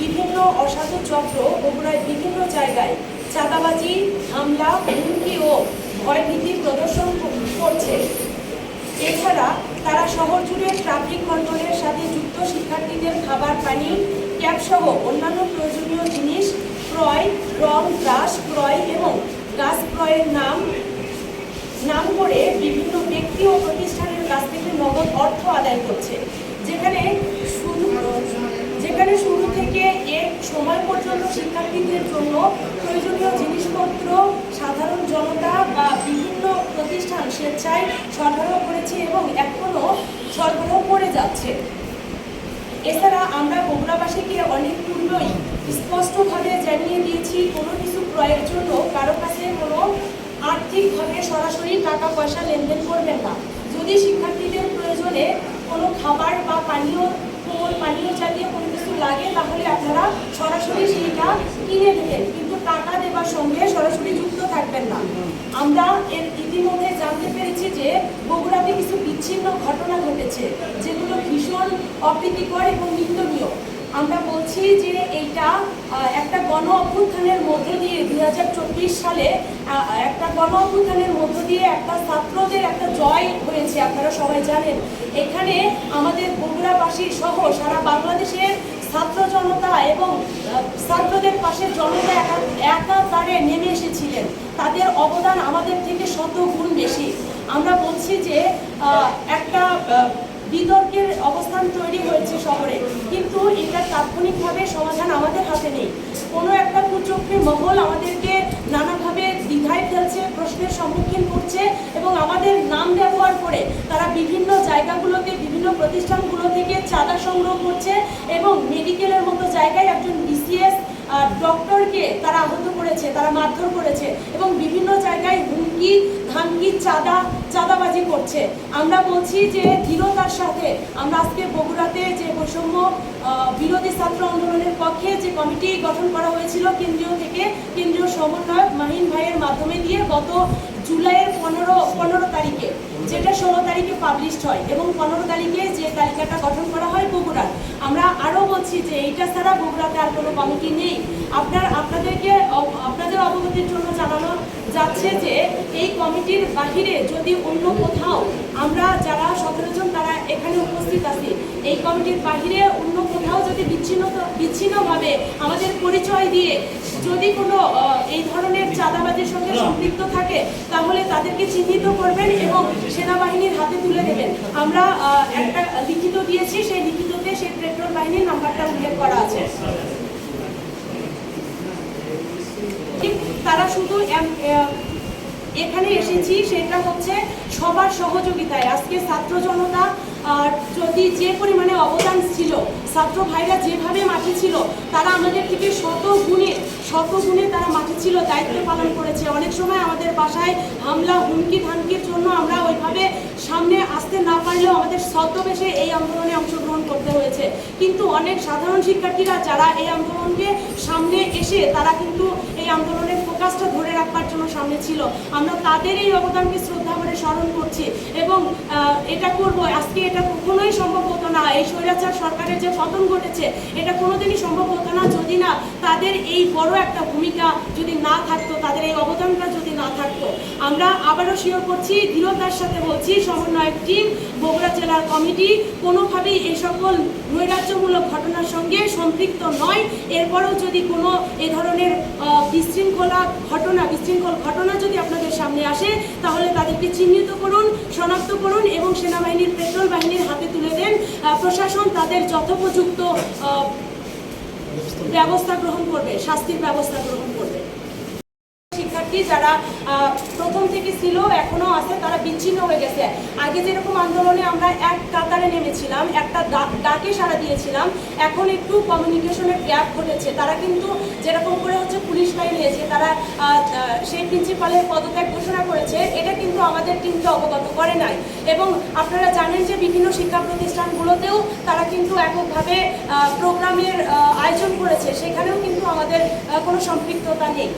বিভিন্ন অসাধু চক্র বগুড়ায় বিভিন্ন জায়গায় চাঁদাবাজি, হামলা, হুমকি ও ভয়ভীতি প্রদর্শন করছে। এছাড়া তারা শহর জুড়ে ট্রাফিক কন্ট্রোলের সাথে যুক্ত শিক্ষার্থীদের খাবার, পানি ক্যাবসহ অন্যান্য প্রয়োজনীয় জিনিস, ক্রয়, রং, ব্রাশ, ক্রয় এবং গাছ ক্রয়ের নাম নাম করে বিভিন্ন ব্যক্তি ও প্রতিষ্ঠানের কাছ থেকে নগদ অর্থ আদায় করছে। যেখানে শুরু যেখানে শুরু থেকে এক সময় পর্যন্ত শিক্ষার্থীদের জন্য প্রয়োজনীয় জিনিসপত্র সাধারণ জনতা বা বিভিন্ন প্রতিষ্ঠান স্বেচ্ছায় সরবরাহ করেছে এবং এখনও সরবরাহ করে যাচ্ছে। এছাড়া আমরা বগুড়াবাসীকে অনেক পূর্বই স্পষ্টভাবে জানিয়ে দিয়েছি, কোনো কিছু ক্রয়ের জন্য কারও কাছে কোনো আর্থিকভাবে সরাসরি টাকা পয়সা লেনদেন করবেন না। যদি শিক্ষার্থীদের প্রয়োজনে কোনো খাবার বা পানীয় পানীয় জাতীয় কোনো কিছু লাগে, তাহলে আপনারা সরাসরি সেইটা কিনে দেবেন কিন্তু টাকা দেবার সঙ্গে সরাসরি যুক্ত থাকবেন না। আমরা এর ইতিমধ্যে জানতে পেরেছি যে বগুড়াতে কিছু বিচ্ছিন্ন ঘটনা ঘটেছে, যেগুলো ভীষণ অপ্রীতিকর এবং নিন্দনীয়। আমরা বলছি যে এইটা একটা গণ অভ্যুত্থানের মধ্য দিয়ে দুই হাজার চব্বিশ সালে একটা গণ অভ্যুত্থানের মধ্য দিয়ে একটা ছাত্রদের একটা জয় হয়েছে, আপনারা সবাই জানেন। এখানে আমাদের বগুড়াবাসী সহ সারা বাংলাদেশের ছাত্র জনতা এবং ছাত্রদের পাশে জনতা একা, একাধারে নেমে এসেছিলেন। তাদের অবদান আমাদের থেকে শত গুণ বেশি। আমরা বলছি যে একটা বিতর্কের অবস্থান তৈরি হয়েছে শহরে। কিন্তু এটা তাৎক্ষণিকভাবে সমাধান আমাদের হাতে নেই। কোনো একটা কুচক্রী মহল আমাদেরকে নানাভাবে দ্বিধায় ফেলছে, প্রশ্নের সম্মুখীন করছে এবং আমাদের নাম ব্যবহার করে তারা বিভিন্ন জায়গাগুলোতে, বিভিন্ন প্রতিষ্ঠানগুলো থেকে চাঁদা সংগ্রহ করছে এবং মেডিকেলের মতো জায়গায় একজন বিসিএস ডক্টরকে তারা আহত করেছে, তারা মারধর করেছে এবং বিভিন্ন জায়গায় ধামকি চাঁদা, চাঁদাবাজি করছে। আমরা বলছি যে দৃঢ়তার সাথে আমরা আজকে বগুড়াতে যে বৈষম্য বিরোধী ছাত্র আন্দোলনের পক্ষে যে কমিটি গঠন করা হয়েছিল কেন্দ্রীয় থেকে কেন্দ্রীয় সমন্বয়ক মাহিন ভাইয়ের মাধ্যমে দিয়ে গত জুলাইয়ের পনেরো পনেরো তারিখে, যেটা ষোলো তারিখে পাবলিশড হয় এবং পনেরো তারিখে যে তালিকাটা গঠন করা হয় বগুড়ার। আমরা আরও বলছি যে এইটা ছাড়া বগুড়াতে আর কোনো কমিটি নেই। আপনার, আপনাদেরকে যাচ্ছে যে এই কমিটির বাহিরে যদি অন্য কোথাও আমরা যারা সতেরো জন তারা এখানে উপস্থিত আছি এই কমিটির বাহিরে অন্য কোথাও যদি বিচ্ছিন্ন বিচ্ছিন্নভাবে আমাদের পরিচয় দিয়ে যদি কোনো এই ধরনের চাঁদাবাজির সঙ্গে সম্পৃক্ত থাকে তাহলে তাদেরকে চিহ্নিত করবেন এবং সেনাবাহিনীর হাতে তুলে দেবেন। আমরা একটা লিখিত দিয়েছি সেই লিখিততে সেই পেট্রোল বাহিনীর নাম্বারটা উল্লেখ করা আছে। তারা শুধু এখানে এসেছি, সেটা হচ্ছে সবার সহযোগিতায়। আজকে ছাত্র জনতা যদি যে পরিমাণে অবদান ছিল, ছাত্র ভাইরা যেভাবে মাঠে ছিল, তারা আমাদের থেকে শত গুণে শত গুণে তারা মাঠে ছিল, দায়িত্ব পালন করেছে। অনেক সময় আমাদের বাসায় হামলা, হুমকি, ধামকির জন্য আমরা ওইভাবে সামনে আসতে না পারলেও আমাদের ছদ্মবেশে এই আন্দোলনে অংশগ্রহণ করতে কিন্তু অনেক সাধারণ শিক্ষার্থীরা যারা এই আন্দোলনকে সামনে এসে তারা কিন্তু এই আন্দোলনের ফোকাসটা ধরে রাখবার জন্য সামনে ছিল। আমরা তাদের এই অবদানকে শ্রদ্ধা করে স্মরণ করছি এবং এটা করব, আজকে এটা কখনোই সম্ভব হতো না। এই স্বৈরাচার সরকারের যে পতন ঘটেছে, এটা কোনোদিনই সম্ভব হতো না। যদি না তাদের এই বড় একটা ভূমিকা যদি না থাকতো, তাদের এই অবদানটা যদি না থাকতো, আমরা আবারও শিওর করছি দৃঢ়তার সাথে বলছি, সমন্বয়ক টিম, বগুড়া জেলার কমিটি কোনোভাবেই এই সকল নৈরাজ্যমূলক ঘটনার সঙ্গে সম্পৃক্ত নয়। এরপরও যদি কোনো এ ধরনের বিশৃঙ্খলা ঘটনা, বিশৃঙ্খল ঘটনা যদি আপনাদের সামনে আসে, তাহলে তাদেরকে চিহ্নিত করুন, শনাক্ত করুন এবং সেনাবাহিনীর পেট্রোল বাহিনীর হাতে তুলে দেন। প্রশাসন তাদের যথোপযুক্ত ব্যবস্থা গ্রহণ করবে শাস্তির ব্যবস্থা গ্রহণ করবে। শিক্ষার্থী যারা প্রথম থেকে ছিল এখনও আছে, তারা বিচ্ছিন্ন হয়ে গেছে। আগে যেরকম আন্দোলনে আমরা এক কাতারে নেমেছিলাম, একটা ডাকে সাড়া দিয়েছিলাম, এখন একটু কমিউনিকেশনের গ্যাপ ঘটেছে। তারা কিন্তু যেরকম করে হচ্ছে পুলিশ লাইন নিয়েছে তারা সেই প্রিন্সিপালের পদত্যাগ ঘোষণা করেছে, এটা কিন্তু আমাদের টিমকে অবগত করে নাই। এবং আপনারা জানেন যে বিভিন্ন শিক্ষা প্রতিষ্ঠানগুলোতেও তারা কিন্তু এককভাবে প্রোগ্রামের আয়োজন করেছে। সেখানেও কিন্তু আমাদের কোনো সম্পৃক্ততা নেই।